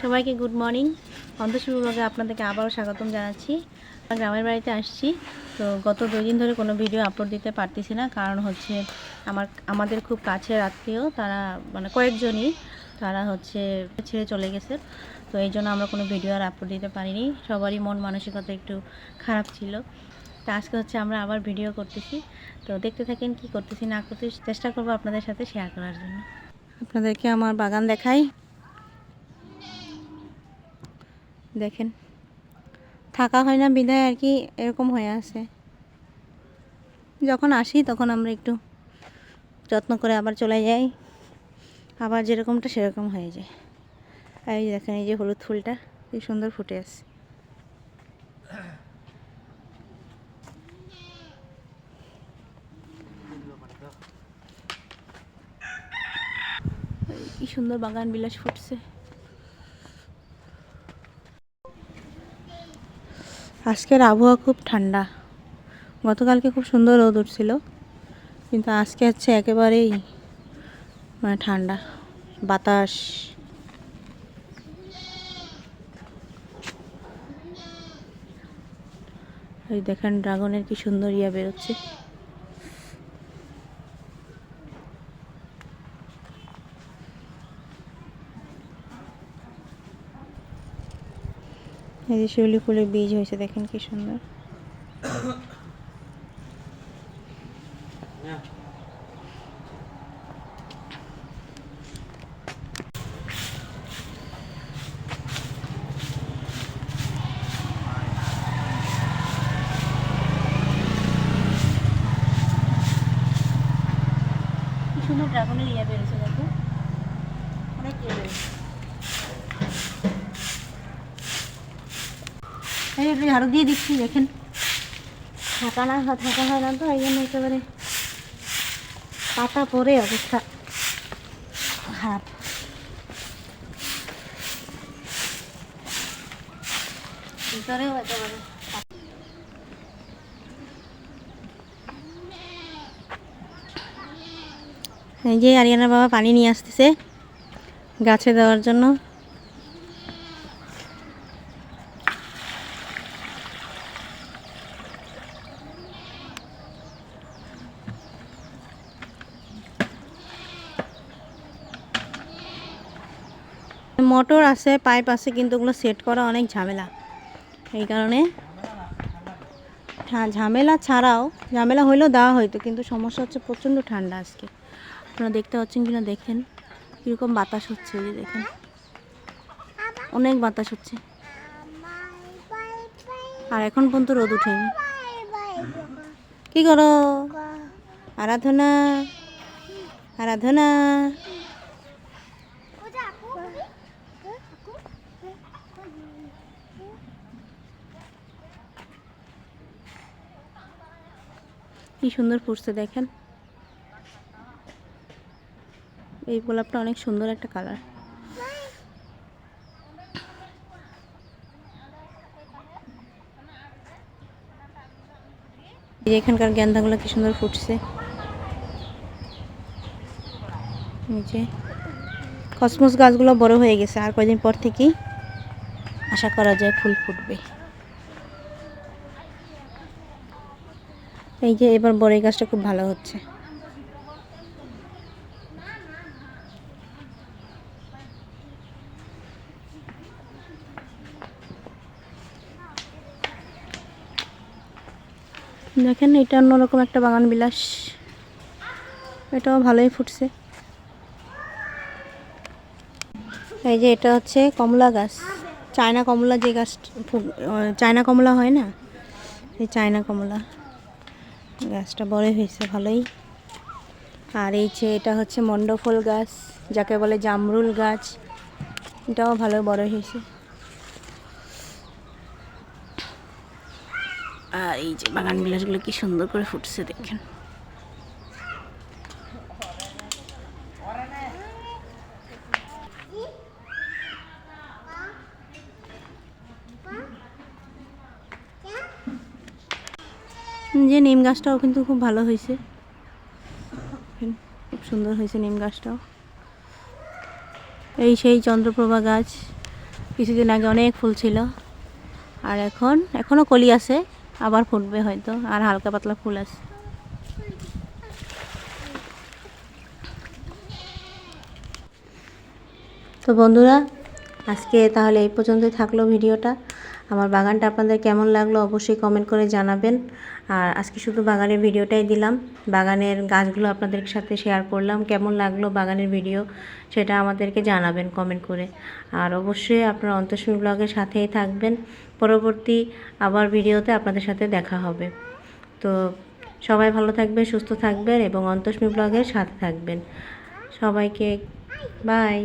সবাইকে good morning অন্তঃশুভ ব্লগে আপনাদেরকে আবারও স্বাগতম জানাচ্ছি। আমরা গ্রামের বাড়িতে আসছি। তো গত দুই দিন ধরে কোনো ভিডিও আপলোড দিতে পারতেছি না। কারণ হচ্ছে আমার, আমাদের খুব কাছের আত্মীয়, তারা মানে কয়েকজনই, তারা হচ্ছে ছেড়ে চলে গেছে। তো এই জন্য আমরা কোনো ভিডিও আর আপলোড দিতে পারিনি। সবারই মন মানসিকতা একটু খারাপ ছিল। তো আজকে হচ্ছে আমরা আবার ভিডিও করতেছি। তো দেখতে থাকেন কি করতেছি, না করতেছি, চেষ্টা করব আপনাদের সাথে শেয়ার করার জন্য। আপনাদেরকে আমার বাগান দেখাই। দেখেন। থাকা হয় না, বিদায় আর কি এরকম হয়ে আছে। যখন আসি তখন আমরা একটু যত্ন করে আবার চলে যাই। আবার যেরকমটা সেরকম হয়ে যায়। এই দেখেন, এই যে হলুদ ফুলটা, কি সুন্দর ফুটে আছে। এই কি সুন্দর বাগান বিলাস ফুটছে। আজকের আবহাওয়া খুব ঠান্ডা। গতকালকে খুব সুন্দর রোদ উঠছিল, কিন্তু আজকে হচ্ছে একেবারেই মানে ঠান্ডা, বাতাস। এই দেখেন ড্রাগনের কি সুন্দর ইয়া বেরোচ্ছে। এই যে শিউলি ফুলের বীজ হয়েছে দেখেন কি সুন্দর। সুন্দর ড্রাগনের ইয়া বেরোছে দেখো অনেক ইয়ে বেরোছে এই একটু ঝাড়ু দিয়ে দিচ্ছি, দেখেন। থাকা না থাকা হয় না তো, এই জন্য একেবারে পাতা পরে অবস্থা। খারাপ। এই যে আরিয়ানার বাবা পানি নিয়ে আসতেছে গাছে দেওয়ার জন্য। মোটর আছে, পাইপ আছে, কিন্তু ওগুলো সেট করা অনেক ঝামেলা। এই কারণে ঝামেলা ছাড়াও, ঝামেলা হইলেও দেওয়া হয়তো কিন্তু সমস্যা হচ্ছে প্রচণ্ড ঠান্ডা আজকে। আপনারা দেখতে পাচ্ছেন কিনা, দেখেন। কীরকম বাতাস হচ্ছে যে দেখেন। অনেক বাতাস হচ্ছে। আর এখন পর্যন্ত রোদ উঠেনি। কি করো? আরাধনা। আরাধনা। কি সুন্দর ফুটছে দেখেন। এই গোলাপটা অনেক সুন্দর একটা কালার। এখানকার গেন্দাগুলো কি সুন্দর ফুটছে। কসমস গাছগুলো বড় হয়ে গেছে আর কয়দিন পর থেকেই। আশা করা যায় ফুল ফুটবে। এই যে এবার বড়ই গাছটা খুব ভালো হচ্ছে। দেখেন, এটা অন্যরকম একটা বাগান বিলাস এটাও ভালোই ফুটছে। এই যে এটা হচ্ছে কমলা গাছ। চায়না কমলা যে গাছ চায়না কমলা হয় না? এই চায়না কমলা। গাছটা বড় হয়েছে, ভালোই। আর এই যে এটা হচ্ছে মণ্ডফল গাছ, যাকে বলে জামরুল গাছ। এটাও ভালো বড় হয়েছে। আর এই যে বাগান বিলাসগুলো কি সুন্দর করে ফুটছে দেখেন। যে নিম গাছটাও কিন্তু খুব ভালো হয়েছে। খুব সুন্দর হয়েছে নিম গাছটাও। এই সেই চন্দ্রপ্রভা গাছ কিছুদিন আগে অনেক ফুল ছিল। আর এখন এখনও কলি আছে, আবার ফুটবে হয়তো, আর হালকা পাতলা ফুল আছে। তো বন্ধুরা, আজকে তাহলে এই পর্যন্তই থাকল ভিডিওটা। আমার বাগানটা আপনাদের কেমন লাগল অবশ্যই কমেন্ট করে জানাবেন। আর আজকে শুধু বাগানের ভিডিওটাই দিলাম। বাগানের গাছগুলো আপনাদের সাথে শেয়ার করলাম। কেমন লাগল বাগানের ভিডিও সেটা আমাদেরকে জানাবেন কমেন্ট করে। আর অবশ্যই আপনারা অন্তস্মী ব্লগের সাথেই থাকবেন। পরবর্তী আবার ভিডিওতে আপনাদের সাথে দেখা হবে। তো সবাই ভালো থাকবেন, সুস্থ থাকবেন এবং অন্তস্মী ব্লগের সাথে থাকবেন। সবাইকে বাই